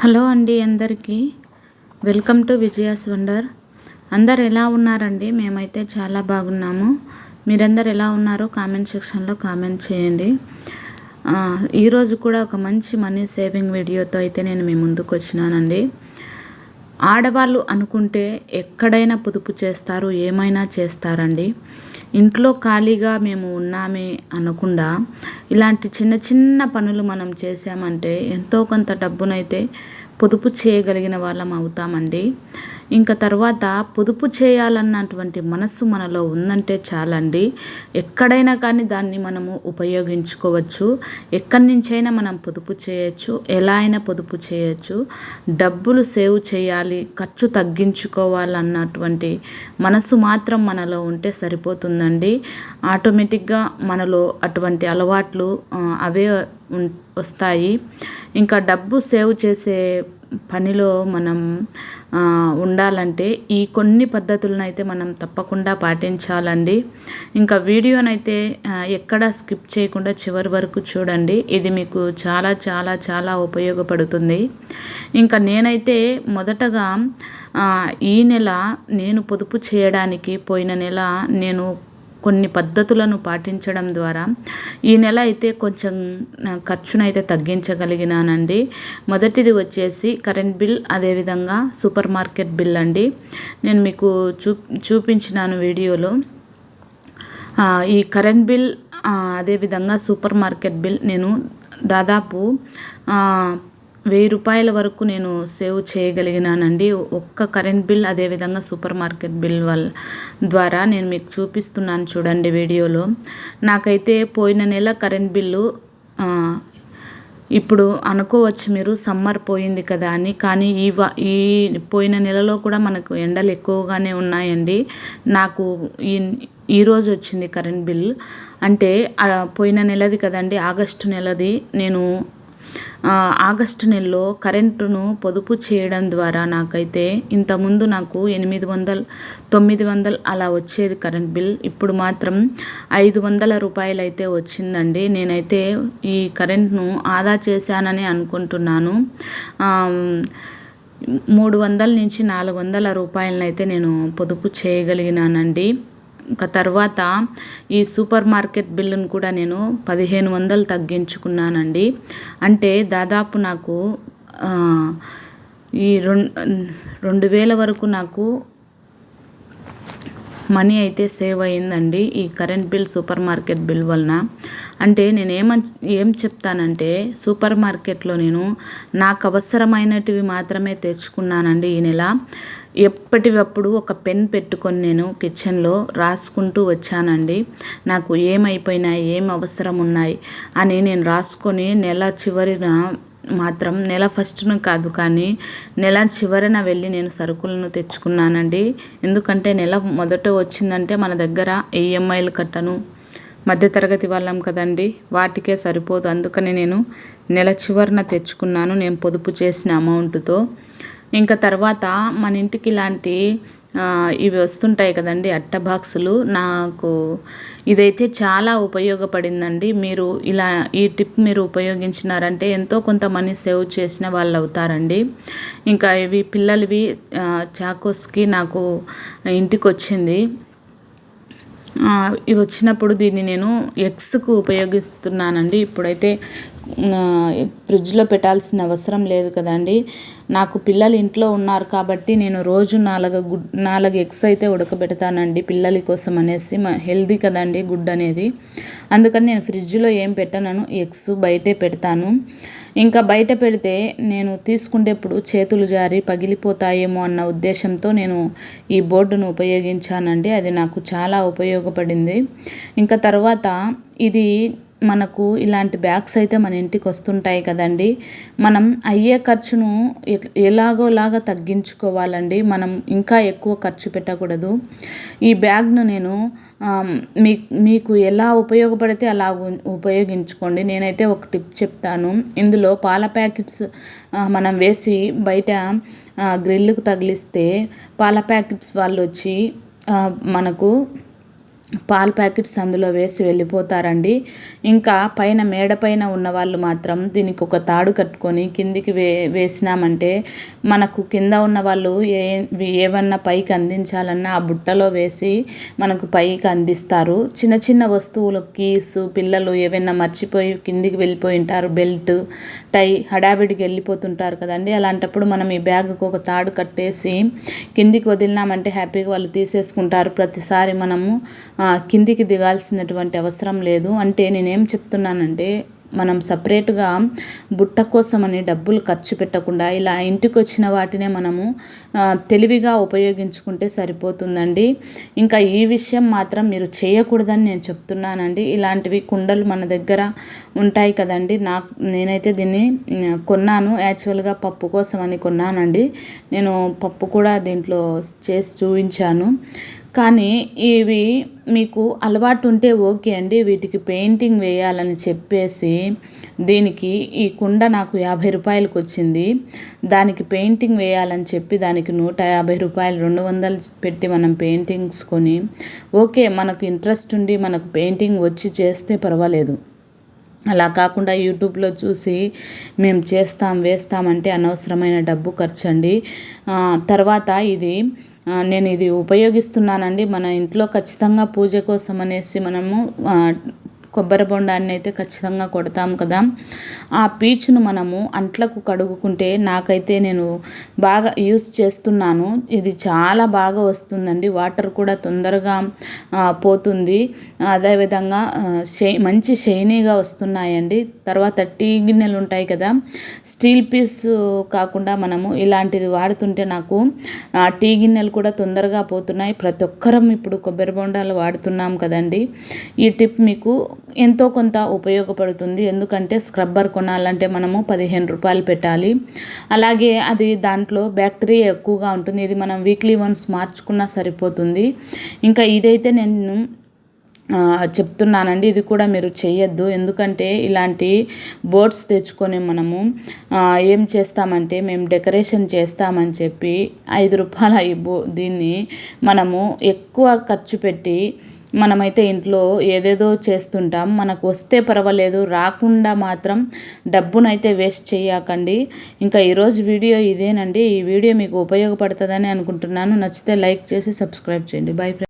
Hello అండి అందరికీ. Welcome to Vijaya's wonder. అందరు ఎలా ఉన్నారండి? మేమైతే చాలా బాగున్నాము. మీరందరు ఎలా ఉన్నారో కామెంట్ సెక్షన్లో కామెంట్ చేయండి. ఈరోజు కూడా ఒక మంచి మనీ సేవింగ్ వీడియోతో అయితే నేను మీ ముందుకు వచ్చినానండి. ఆడవాళ్ళు అనుకుంటే ఎక్కడైనా పొదుపు చేస్తారు ఏమైనా చేస్తారండి. ఇంట్లో ఖాళీగా మేము ఉన్నామే అనకుండా ఇలాంటి చిన్న చిన్న పనులు మనం చేసామంటే ఎంతో కొంత డబ్బునైతే పొదుపు చేయగలిగిన వాళ్ళం అవుతామండి. ఇంకా తర్వాత పొదుపు చేయాలన్నటువంటి మనస్సు మనలో ఉందంటే చాలండి. ఎక్కడైనా కానీ దాన్ని మనము ఉపయోగించుకోవచ్చు. ఎక్కడి నుంచైనా మనం పొదుపు చేయొచ్చు. ఎలా అయినా పొదుపు చేయొచ్చు. డబ్బులు సేవ్ చేయాలి ఖర్చు తగ్గించుకోవాలన్నటువంటి మనసు మాత్రం మనలో ఉంటే సరిపోతుందండి. ఆటోమేటిక్గా మనలో అటువంటి అలవాట్లు అవే వస్తాయి. ఇంకా డబ్బు సేవ్ చేసే పనిలో మనం ఉండాలంటే ఈ కొన్ని పద్ధతులను అయితే మనం తప్పకుండా పాటించాలండి. ఇంకా వీడియోనైతే ఎక్కడ స్కిప్ చేయకుండా చివరి వరకు చూడండి. ఇది మీకు చాలా చాలా చాలా ఉపయోగపడుతుంది. ఇంకా నేనైతే మొదటగా ఈ నెల నేను పొదుపు చేయడానికి పోయిన నెల నేను కొన్ని పద్ధతులను పాటించడం ద్వారా ఈ నెల అయితే కొంచెం ఖర్చును ఖర్చునైతే తగ్గించగలిగినానండి. మొదటిది వచ్చేసి కరెంట్ బిల్ అదేవిధంగా సూపర్ మార్కెట్ బిల్ అండి. నేను మీకు చూ చూపించినాను వీడియోలో. ఈ కరెంట్ బిల్ అదేవిధంగా సూపర్ మార్కెట్ బిల్ నేను దాదాపు వెయ్యి రూపాయల వరకు నేను సేవ్ చేయగలిగినానండి. ఒక్క కరెంట్ బిల్ అదేవిధంగా సూపర్ మార్కెట్ బిల్ వల్ల ద్వారా నేను మీకు చూపిస్తున్నాను చూడండి వీడియోలో. నాకైతే పోయిన నెల కరెంట్ బిల్లు ఇప్పుడు అనుకోవచ్చు మీరు సమ్మర్ పోయింది కదా అని. కానీ ఈ ఈ పోయిన నెలలో కూడా మనకు ఎండలు ఎక్కువగానే ఉన్నాయండి. నాకు ఈ ఈరోజు వచ్చింది కరెంట్ బిల్. అంటే పోయిన నెలది కదండి ఆగస్టు నెలది నేను ఆగస్టు నెలలో కరెంటును పొదుపు చేయడం ద్వారా నాకైతే ఇంతకుముందు నాకు ఎనిమిది వందలు తొమ్మిది వందలు అలా వచ్చేది కరెంట్ బిల్. ఇప్పుడు మాత్రం ఐదు వందల రూపాయలు అయితే వచ్చిందండి. నేనైతే ఈ కరెంట్ను ఆదా చేశానని అనుకుంటున్నాను. మూడు వందల నుంచి నాలుగు వందల రూపాయలనైతే నేను పొదుపు చేయగలిగినానండి. ఇంకా తర్వాత ఈ సూపర్ మార్కెట్ బిల్లును కూడా నేను పదిహేను వందలు తగ్గించుకున్నానండి. అంటే దాదాపు నాకు ఈ రెండు రెండు వేల వరకు నాకు మనీ అయితే సేవ్ అయ్యిందండి ఈ current bill supermarket bill వలన. అంటే నేను ఏమ ఏం చెప్తానంటే సూపర్ మార్కెట్లో నేను నాకు అవసరమైనటివి మాత్రమే తెచ్చుకున్నానండి ఈ నెల. ఎప్పటికప్పుడు ఒక పెన్ పెట్టుకొని నేను కిచెన్లో రాసుకుంటూ వచ్చానండి. నాకు ఏమైపోయినాయి ఏం అవసరం ఉన్నాయి అని నేను రాసుకొని నెల చివరిన మాత్రం నెల ఫస్ట్ను కాదు కానీ నెల చివరన వెళ్ళి నేను సరుకులను తెచ్చుకున్నానండి. ఎందుకంటే నెల మొదట వచ్చిందంటే మన దగ్గర ఈఎంఐలు కట్టను. మధ్యతరగతి వాళ్ళం కదండి వాటికే సరిపోదు. అందుకని నేను నెల చివరన తెచ్చుకున్నాను. నేను పొదుపు చేసిన అమౌంట్తో ఇంకా తర్వాత మన ఇంటికి ఇలాంటి ఇవి వస్తుంటాయి కదండి అట్ట బాక్సులు. నాకు ఇదైతే చాలా ఉపయోగపడిందండి. మీరు ఇలా ఈ టిప్ మీరు ఉపయోగించినారంటే ఎంతో కొంత మనీ సేవ్ చేసిన వాళ్ళు అవుతారండి. ఇంకా ఇవి పిల్లలవి చాకోస్కి నాకు ఇంటికి వచ్చింది ఇవి వచ్చినప్పుడు దీన్ని నేను ఎగ్స్కు ఉపయోగిస్తున్నానండి. ఇప్పుడైతే ఫ్రిడ్జ్లో పెట్టాల్సిన అవసరం లేదు కదండి. నాకు పిల్లలు ఇంట్లో ఉన్నారు కాబట్టి నేను రోజు నాలుగు గుడ్ నాలుగు ఎగ్స్ అయితే ఉడకబెడతానండి పిల్లల కోసం అనేసి. మా హెల్దీ కదండి గుడ్ అనేది. అందుకని నేను ఫ్రిడ్జ్లో ఏం పెట్టనను ఎగ్స్ బయటే పెడతాను. ఇంకా బయట పెడితే నేను తీసుకునేప్పుడు చేతులు జారి పగిలిపోతాయేమో అన్న ఉద్దేశంతో నేను ఈ బోర్డును ఉపయోగించానండి. అది నాకు చాలా ఉపయోగపడింది. ఇంకా తర్వాత ఇది మనకు ఇలాంటి బ్యాగ్స్ అయితే మన ఇంటికి వస్తుంటాయి కదండి. మనం అయ్యే ఖర్చును ఎలాగోలాగా తగ్గించుకోవాలండి. మనం ఇంకా ఎక్కువ ఖర్చు పెట్టకూడదు. ఈ బ్యాగ్ను నేను మీ మీకు ఎలా ఉపయోగపడితే అలా ఉపయోగించుకోండి. నేనైతే ఒక టిప్ చెప్తాను. ఇందులో పాల ప్యాకెట్స్ మనం వేసి బయట గ్రిల్లుకు తగిలిస్తే పాల ప్యాకెట్స్ వాళ్ళు వచ్చి మనకు పాల ప్యాకెట్స్ అందులో వేసి వెళ్ళిపోతారండి. ఇంకా పైన మేడ పైన ఉన్న వాళ్ళు మాత్రం దీనికి ఒక తాడు కట్టుకొని కిందికి వే వేసినామంటే మనకు కింద ఉన్న వాళ్ళు ఏ ఏమన్నా పైకి అందించాలన్నా ఆ బుట్టలో వేసి మనకు పైకి అందిస్తారు. చిన్న చిన్న వస్తువులు కీస్ పిల్లలు ఏవైనా మర్చిపోయి కిందికి వెళ్ళిపోయి ఉంటారు బెల్ట్ టై హడావిడికి వెళ్ళిపోతుంటారు కదండి. అలాంటప్పుడు మనం ఈ బ్యాగ్కు ఒక తాడు కట్టేసి కిందికి వదిలినామంటే హ్యాపీగా వాళ్ళు తీసేసుకుంటారు. ప్రతిసారి మనము కిందికి దిగాల్సినటువంటి అవసరం లేదు. అంటే నేనేం చెప్తున్నానంటే మనం సపరేట్గా బుట్ట కోసమని డబ్బులు ఖర్చు పెట్టకుండా ఇలా ఇంటికి వచ్చిన వాటినే మనము తెలివిగా ఉపయోగించుకుంటే సరిపోతుందండి. ఇంకా ఈ విషయం మాత్రం మీరు చేయకూడదని నేను చెప్తున్నానండి. ఇలాంటివి కుండలు మన దగ్గర ఉంటాయి కదండి. నాకు నేనైతే దీన్ని కొన్నాను. యాక్చువల్గా పప్పు కోసం అని కొన్నానండి. నేను పప్పు కూడా దీంట్లో చేసి చూపించాను. కానీ ఇవి మీకు అలవాటు ఉంటే ఓకే అండి. వీటికి పెయింటింగ్ వేయాలని చెప్పేసి దీనికి ఈ కుండ నాకు యాభై రూపాయలకు వచ్చింది. దానికి పెయింటింగ్ వేయాలని చెప్పి దానికి నూట యాభై రూపాయలు రెండు వందలు పెట్టి మనం పెయింటింగ్స్ కొని ఓకే మనకు ఇంట్రెస్ట్ ఉండి మనకు పెయింటింగ్ వచ్చి చేస్తే పర్వాలేదు. అలా కాకుండా యూట్యూబ్లో చూసి మేము చేస్తాం వేస్తామంటే అనవసరమైన డబ్బు ఖర్చు అండి తర్వాత ఇది నేను ఇది ఉపయోగిస్తున్నానండి. మన ఇంట్లో ఖచ్చితంగా పూజ కోసం అనేసి మనము కొబ్బరి బొండాన్ని అయితే ఖచ్చితంగా కొడతాం కదా. ఆ పీచును మనము అంట్లకు కడుగుకుంటే నాకైతే నేను బాగా యూస్ చేస్తున్నాను. ఇది చాలా బాగా వస్తుందండి. వాటర్ కూడా తొందరగా పోతుంది. అదేవిధంగా షై మంచి షైనీగా వస్తున్నాయండి. తర్వాత టీ గిన్నెలు ఉంటాయి కదా. స్టీల్ పీస్ కాకుండా మనము ఇలాంటిది వాడుతుంటే నాకు టీ గిన్నెలు కూడా తొందరగా పోతున్నాయి. ప్రతి ఒక్కరం ఇప్పుడు కొబ్బరి బొండాలు వాడుతున్నాం కదండి. ఈ టిప్ మీకు ఎంతో కొంత ఉపయోగపడుతుంది. ఎందుకంటే స్క్రబ్బర్ కొనాలంటే మనము పదిహేను రూపాయలు పెట్టాలి. అలాగే అది దాంట్లో బ్యాక్టీరియా ఎక్కువగా ఉంటుంది. ఇది మనం వీక్లీ వన్స్ మార్చుకున్నా సరిపోతుంది. ఇంకా ఇదైతే నేను చెప్తున్నానండి. ఇది కూడా మీరు చేయొద్దు. ఎందుకంటే ఇలాంటి బోర్డ్స్ తెచ్చుకొని మనము ఏం చేస్తామంటే మేము డెకరేషన్ చేస్తామని చెప్పి ఐదు రూపాయల ఈ బో దీన్ని మనము ఎక్కువ ఖర్చు పెట్టి మనమైతే ఇంట్లో ఏదేదో చేస్తుంటాం. మనకు వస్తే పర్వాలేదు. రాకుండా మాత్రం డబ్బునైతే వేస్ట్ చేయకండి ఇంకా ఈరోజు వీడియో ఇదేనండి. ఈ వీడియో మీకు ఉపయోగపడుతుందని అనుకుంటున్నాను. నచ్చితే లైక్ చేసి సబ్స్క్రైబ్ చేయండి. బై